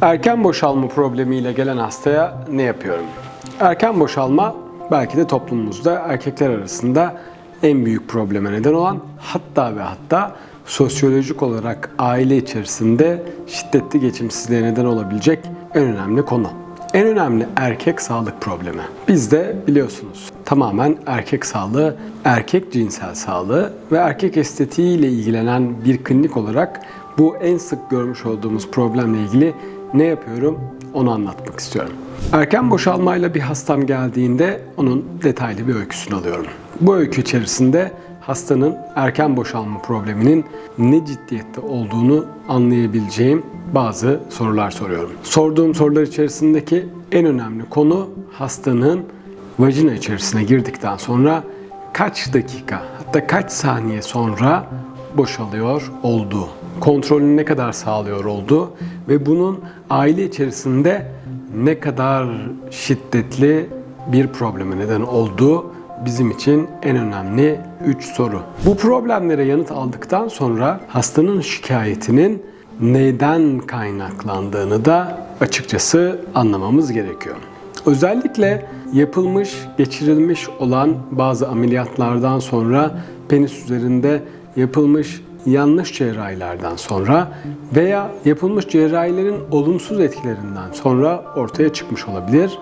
Erken boşalma problemiyle gelen hastaya ne yapıyorum? Erken boşalma belki de toplumumuzda erkekler arasında en büyük probleme neden olan hatta ve hatta sosyolojik olarak aile içerisinde şiddetli geçimsizliğe neden olabilecek en önemli konu. En önemli erkek sağlık problemi. Bizde biliyorsunuz tamamen erkek sağlığı, erkek cinsel sağlığı ve erkek estetiği ile ilgilenen bir klinik olarak bu en sık görmüş olduğumuz problemle ilgili ne yapıyorum onu anlatmak istiyorum. Erken boşalmayla bir hastam geldiğinde onun detaylı bir öyküsünü alıyorum. Bu öykü içerisinde hastanın erken boşalma probleminin ne ciddiyette olduğunu anlayabileceğim bazı sorular soruyorum. Sorduğum sorular içerisindeki en önemli konu hastanın vajina içerisine girdikten sonra kaç dakika hatta kaç saniye sonra boşalıyor olduğu, kontrolünü ne kadar sağlıyor olduğu ve bunun aile içerisinde ne kadar şiddetli bir probleme neden olduğu bizim için en önemli 3 soru. Bu problemlere yanıt aldıktan sonra hastanın şikayetinin neyden kaynaklandığını da açıkçası anlamamız gerekiyor. Özellikle yapılmış, geçirilmiş olan bazı ameliyatlardan sonra penis üzerinde yapılmış yanlış cerrahilerden sonra veya yapılmış cerrahilerin olumsuz etkilerinden sonra ortaya çıkmış olabilir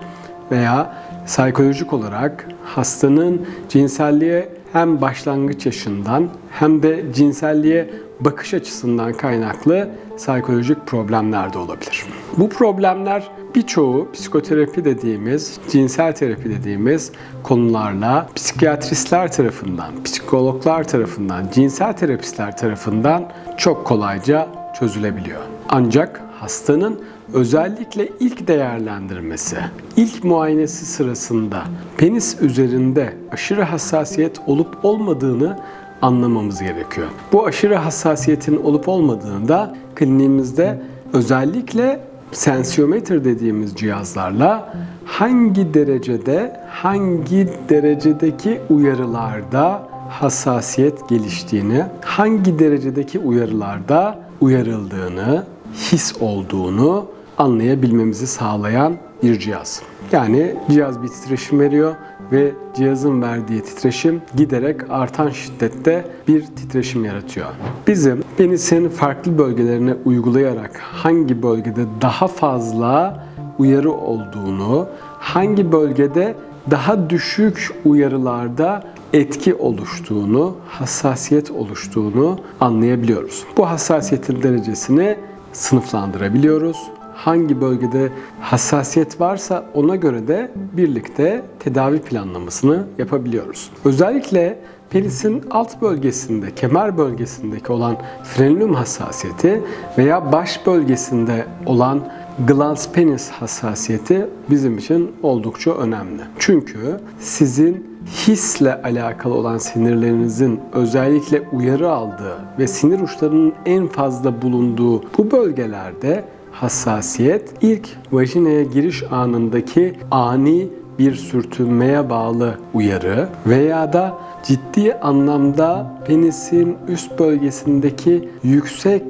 veya psikolojik olarak hastanın cinselliğe hem başlangıç yaşından hem de cinselliğe bakış açısından kaynaklı psikolojik problemler de olabilir. Bu problemler birçoğu psikoterapi dediğimiz, cinsel terapi dediğimiz konularla psikiyatristler tarafından, psikologlar tarafından, cinsel terapistler tarafından çok kolayca çözülebiliyor. Ancak hastanın özellikle ilk değerlendirmesi, ilk muayenesi sırasında penis üzerinde aşırı hassasiyet olup olmadığını anlamamız gerekiyor. Bu aşırı hassasiyetin olup olmadığını da kliniğimizde özellikle sensiyometre dediğimiz cihazlarla hangi derecede, hangi derecedeki uyarılarda hassasiyet geliştiğini, hangi derecedeki uyarılarda uyarıldığını, his olduğunu anlayabilmemizi sağlayan bir cihaz. Yani cihaz bir titreşim veriyor ve cihazın verdiği titreşim giderek artan şiddette bir titreşim yaratıyor. Bizim penisin farklı bölgelerine uygulayarak hangi bölgede daha fazla uyarı olduğunu, hangi bölgede daha düşük uyarılarda etki oluştuğunu, hassasiyet oluştuğunu anlayabiliyoruz. Bu hassasiyetin derecesini sınıflandırabiliyoruz. Hangi bölgede hassasiyet varsa ona göre de birlikte tedavi planlamasını yapabiliyoruz. Özellikle penisin alt bölgesinde, kemer bölgesindeki olan frenulum hassasiyeti veya baş bölgesinde olan glans penis hassasiyeti bizim için oldukça önemli. Çünkü sizin hisle alakalı olan sinirlerinizin özellikle uyarı aldığı ve sinir uçlarının en fazla bulunduğu bu bölgelerde hassasiyet ilk vajinaya giriş anındaki ani bir sürtünmeye bağlı uyarı veya da ciddi anlamda penisin üst bölgesindeki yüksek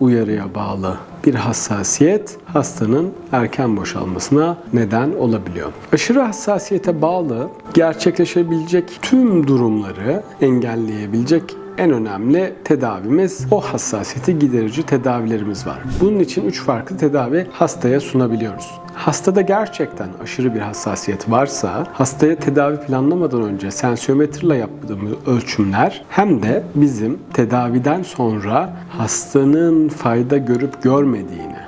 uyarıya bağlı bir hassasiyet hastanın erken boşalmasına neden olabiliyor. Aşırı hassasiyete bağlı gerçekleşebilecek tüm durumları engelleyebilecek en önemli tedavimiz o hassasiyeti giderici tedavilerimiz var. Bunun için üç farklı tedavi hastaya sunabiliyoruz. Hastada gerçekten aşırı bir hassasiyet varsa hastaya tedavi planlamadan önce sensiyometrle yaptığımız ölçümler hem de bizim tedaviden sonra hastanın fayda görüp görmediğini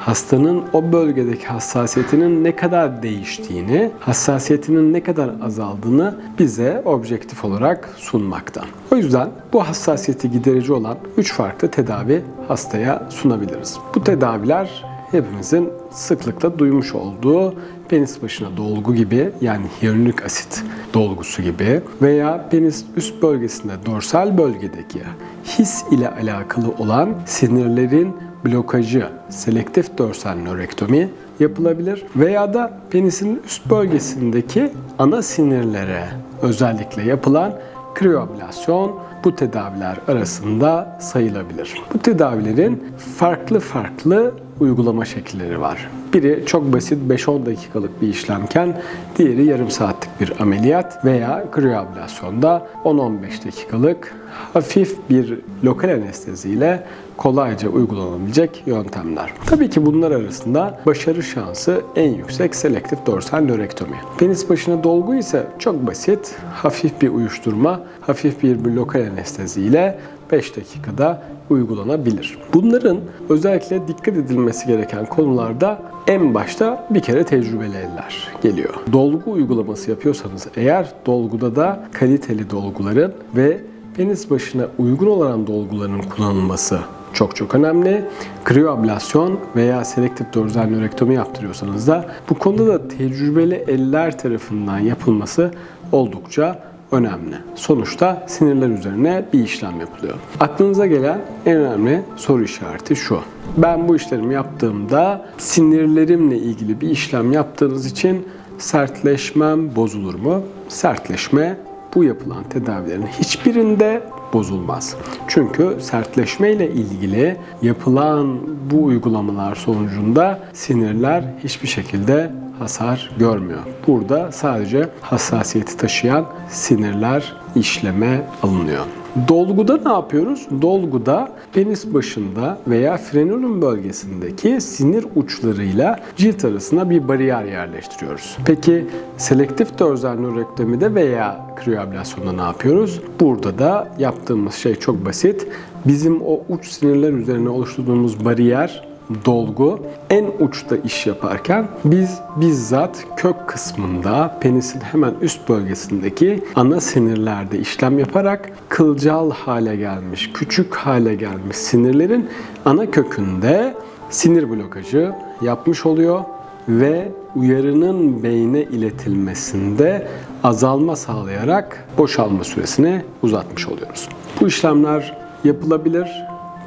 hastanın o bölgedeki hassasiyetinin ne kadar değiştiğini, hassasiyetinin ne kadar azaldığını bize objektif olarak sunmakta. O yüzden bu hassasiyeti giderici olan 3 farklı tedavi hastaya sunabiliriz. Bu tedaviler hepimizin sıklıkla duymuş olduğu penis başına dolgu gibi yani hyaluronik asit dolgusu gibi veya penis üst bölgesinde dorsal bölgedeki his ile alakalı olan sinirlerin blokajı, selektif dorsal nörektomi yapılabilir veya da penisin üst bölgesindeki ana sinirlere özellikle yapılan kriyoablasyon bu tedaviler arasında sayılabilir. Bu tedavilerin farklı farklı uygulama şekilleri var. Biri çok basit 5-10 dakikalık bir işlemken diğeri yarım saatlik bir ameliyat veya kriyoablasyonda 10-15 dakikalık hafif bir lokal anesteziyle kolayca uygulanabilecek yöntemler. Tabii ki bunlar arasında başarı şansı en yüksek selektif dorsal nörektomi. Penis başına dolgu ise çok basit, hafif bir uyuşturma, hafif bir, lokal anesteziyle 5 dakikada uygulanabilir. Bunların özellikle dikkat edilmesi gereken konularda en başta bir kere tecrübeli eller geliyor. Dolgu uygulaması yapıyorsanız eğer dolguda da kaliteli dolguların ve penis başına uygun olan dolguların kullanılması çok çok önemli. Kriyoablasyon veya selektif dorsal nörektomi yaptırıyorsanız da bu konuda da tecrübeli eller tarafından yapılması oldukça önemli. Sonuçta sinirler üzerine bir işlem yapılıyor. Aklınıza gelen en önemli soru işareti şu. Ben bu işlerimi yaptığımda sinirlerimle ilgili bir işlem yaptığınız için sertleşmem bozulur mu? Sertleşme bu yapılan tedavilerin hiçbirinde bozulmaz. Çünkü sertleşme ile ilgili yapılan bu uygulamalar sonucunda sinirler hiçbir şekilde hasar görmüyor. Burada sadece hassasiyeti taşıyan sinirler işleme alınıyor. Dolguda ne yapıyoruz? Dolguda penis başında veya frenulum bölgesindeki sinir uçlarıyla cilt arasına bir bariyer yerleştiriyoruz. Peki selektif dorsal nörektomide veya kriyoablasyonda ne yapıyoruz? Burada da yaptığımız şey çok basit. Bizim o uç sinirler üzerine oluşturduğumuz bariyer dolgu en uçta iş yaparken biz bizzat kök kısmında penisin hemen üst bölgesindeki ana sinirlerde işlem yaparak kılcal hale gelmiş, küçük hale gelmiş sinirlerin ana kökünde sinir blokajı yapmış oluyor ve uyarının beyne iletilmesinde azalma sağlayarak boşalma süresini uzatmış oluyoruz. Bu işlemler yapılabilir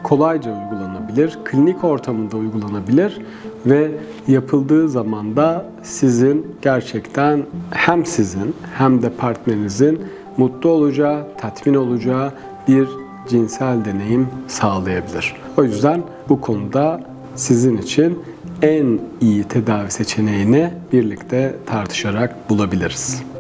kolayca uygulanabilir, klinik ortamında uygulanabilir ve yapıldığı zaman da sizin gerçekten hem sizin hem de partnerinizin mutlu olacağı, tatmin olacağı bir cinsel deneyim sağlayabilir. O yüzden bu konuda sizin için en iyi tedavi seçeneğini birlikte tartışarak bulabiliriz.